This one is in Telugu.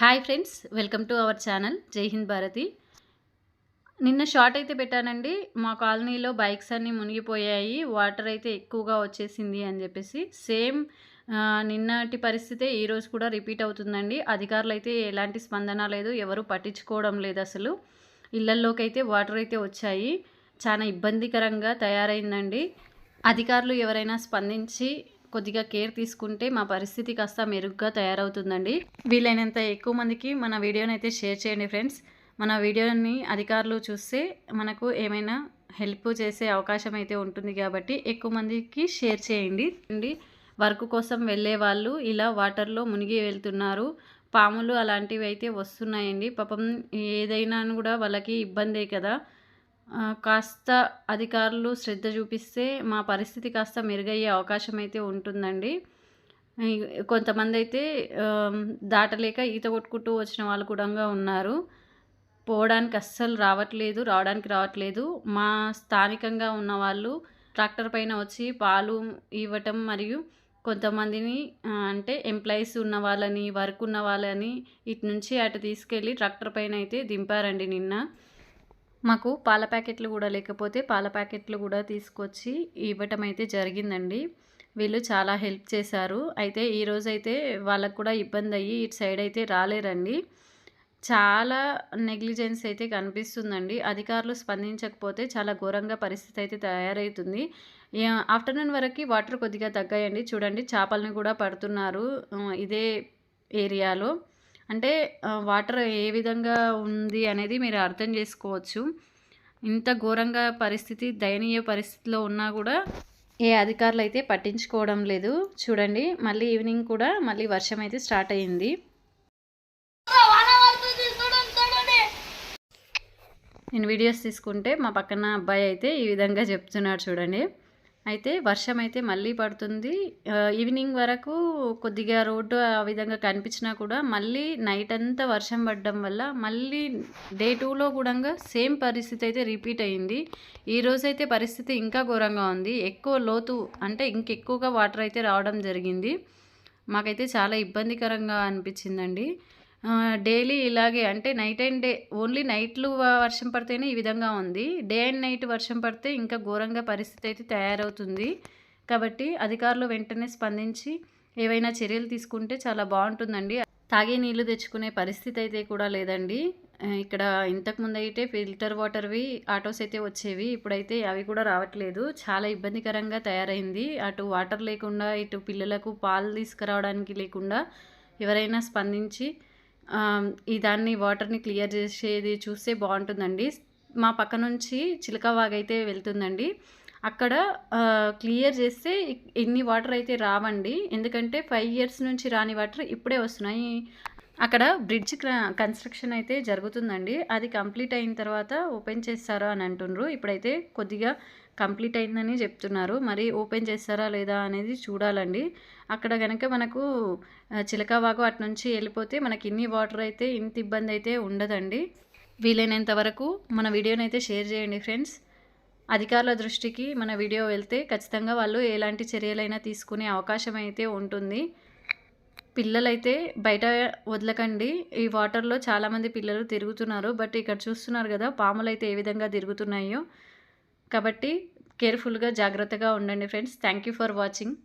Hi friends welcome to our channel. జై హింద్ భారతి. నిన్న షార్ట్ అయితే పెట్టానండి. మా కాలనీలో బైక్స్ అన్నీ మునిగిపోయాయి. వాటర్ అయితే ఎక్కువగా వచ్చేసింది అని చెప్పేసి. సేమ్ నిన్నటి పరిస్థితే ఈరోజు కూడా రిపీట్ అవుతుందండి. అధికారులు అయితే ఎలాంటి స్పందన లేదు. ఎవరు పట్టించుకోవడం లేదు అసలు. ఇళ్ళల్లోకి అయితే వాటర్ అయితే వచ్చాయి. చాలా ఇబ్బందికరంగా తయారైందండి. అధికారులు ఎవరైనా స్పందించి కొద్దిగా కేర్ తీసుకుంటే మా పరిస్థితి కాస్త మెరుగ్గా తయారవుతుందండి. వీలైనంత ఎక్కువ మందికి మన వీడియోని అయితే షేర్ చేయండి ఫ్రెండ్స్. మన వీడియోని అధికారులు చూస్తే మనకు ఏమైనా హెల్ప్ చేసే అవకాశం అయితే ఉంటుంది కాబట్టి ఎక్కువ మందికి షేర్ చేయండి. అండి వర్క్ కోసం వెళ్ళే వాళ్ళు ఇలా వాటర్లో మునిగి వెళ్తున్నారు. పాములు అలాంటివి అయితే వస్తున్నాయండి. పాపం ఏదైనా కూడా వాళ్ళకి ఇబ్బందే కదా. కాస్త అధికారులు శ్రద్ధ చూపిస్తే మా పరిస్థితి కాస్త మెరుగయ్యే అవకాశం అయితే ఉంటుందండి కొంతమంది అయితే దాటలేక ఈత కొట్టుకుంటూ వచ్చిన వాళ్ళు కూడా ఉన్నారు. పోవడానికి అస్సలు రావట్లేదు రావడానికి రావట్లేదు. మా స్థానికంగా ఉన్న వాళ్ళు ట్రాక్టర్ పైన వచ్చి పాలు ఇవ్వటం మరియు కొంతమందిని అంటే ఎంప్లాయీస్ ఉన్న వాళ్ళని వర్క్ ఉన్న వాళ్ళని ఇటు నుంచి అటు తీసుకెళ్ళి ట్రాక్టర్ పైన అయితే దింపారండి నిన్న. మాకు పాల ప్యాకెట్లు కూడా లేకపోతే పాల ప్యాకెట్లు కూడా తీసుకొచ్చి ఇవ్వటం అయితే జరిగిందండి. వీళ్ళు చాలా హెల్ప్ చేశారు. అయితే ఈరోజు అయితే వాళ్ళకు కూడా ఇబ్బంది అయ్యి ఇటు సైడ్ అయితే రాలేరండి. చాలా నెగ్లిజెన్స్ అయితే కనిపిస్తుందండి. అధికారులు స్పందించకపోతే చాలా ఘోరంగా పరిస్థితి అయితే తయారవుతుంది. ఆఫ్టర్నూన్ వరకు వాటర్ కొద్దిగా తగ్గాయండి. చూడండి చేపలను కూడా పడుతున్నారు ఇదే ఏరియాలో. అంటే వాటర్ ఏ విధంగా ఉంది అనేది మీరు అర్థం చేసుకోవచ్చు. ఇంత ఘోరంగా పరిస్థితి దయనీయ పరిస్థితిలో ఉన్నా కూడా ఏ అధికారులు అయితే పట్టించుకోవడం లేదు. చూడండి మళ్ళీ ఈవినింగ్ కూడా మళ్ళీ వర్షం అయితే స్టార్ట్ అయ్యింది నేను వీడియోస్ తీసుకుంటే మా పక్కన అబ్బాయి అయితే ఈ విధంగా చెప్తున్నాడు చూడండి. అయితే వర్షం అయితే మళ్ళీ పడుతుంది. ఈవినింగ్ వరకు కొద్దిగా రోడ్డు ఆ విధంగా కనిపించినా కూడా మళ్ళీ నైట్ అంతా వర్షం పడడం వల్ల మళ్ళీ డే టూలో కూడా సేమ్ పరిస్థితి అయితే రిపీట్ అయ్యింది ఈరోజైతే పరిస్థితి ఇంకా ఘోరంగా ఉంది. ఎక్కువ లోతు అంటే ఇంకెక్కువగా వాటర్ అయితే రావడం జరిగింది. మాకైతే చాలా ఇబ్బందికరంగా అనిపించిందండి. డైలీ ఇలాగే అంటే నైట్ అండ్ డే ఓన్లీ నైట్లు వర్షం పడితేనే ఈ విధంగా ఉంది. డే అండ్ నైట్ వర్షం పడితే ఇంకా ఘోరంగా పరిస్థితి అయితే తయారవుతుంది. కాబట్టి అధికారులు వెంటనే స్పందించి ఏవైనా చర్యలు తీసుకుంటే చాలా బాగుంటుందండి. తాగే నీళ్ళు తెచ్చుకునే పరిస్థితి అయితే కూడా లేదండి. ఇక్కడ ఇంతకుముందు అయితే ఫిల్టర్ వాటర్వి ఆటోస్ అయితే వచ్చేవి. ఇప్పుడైతే అవి కూడా రావట్లేదు. చాలా ఇబ్బందికరంగా తయారైంది. అటు వాటర్ లేకుండా ఇటు పిల్లలకు పాలు తీసుకురావడానికి లేకుండా ఎవరైనా స్పందించి ఈ దాన్ని వాటర్ని క్లియర్ చేసేది చూస్తే బాగుంటుందండి. మా పక్క నుంచి చిలకవాగైతే వెళ్తుందండి. అక్కడ క్లియర్ చేస్తే ఎన్ని వాటర్ అయితే రావండి. ఎందుకంటే ఫైవ్ ఇయర్స్ నుంచి రాని వాటర్ ఇప్పుడే వస్తున్నాయి. అక్కడ బ్రిడ్జ్ క్ర- కన్స్ట్రక్షన్ అయితే జరుగుతుందండి. అది కంప్లీట్ అయిన తర్వాత ఓపెన్ చేస్తారా అని అంటుండ్రు. ఇప్పుడైతే కొద్దిగా కంప్లీట్ అయిందని చెప్తున్నారు. మరి ఓపెన్ చేస్తారా లేదా అనేది చూడాలండి. అక్కడ కనుక మనకు చిలకవాగు అటు నుంచి వెళ్ళిపోతే మనకి ఇన్ని వాటర్ అయితే ఇంత ఇబ్బంది అయితే ఉండదండి. వీలైనంత వరకు మన వీడియోని అయితే షేర్ చేయండి ఫ్రెండ్స్. అధికారుల దృష్టికి మన వీడియో వెళ్తే ఖచ్చితంగా వాళ్ళు ఎలాంటి చర్యలైనా తీసుకునే అవకాశం అయితే ఉంటుంది. పిల్లలైతే బయట వదలకండి. ఈ వాటర్లో చాలామంది పిల్లలు తిరుగుతున్నారు. బట్ ఇక్కడ చూస్తున్నారు కదా పాములు అయితే ఏ విధంగా తిరుగుతున్నాయో. కాబట్టి కేర్ఫుల్గా జాగ్రత్తగా ఉండండి friends. Thank you for watching.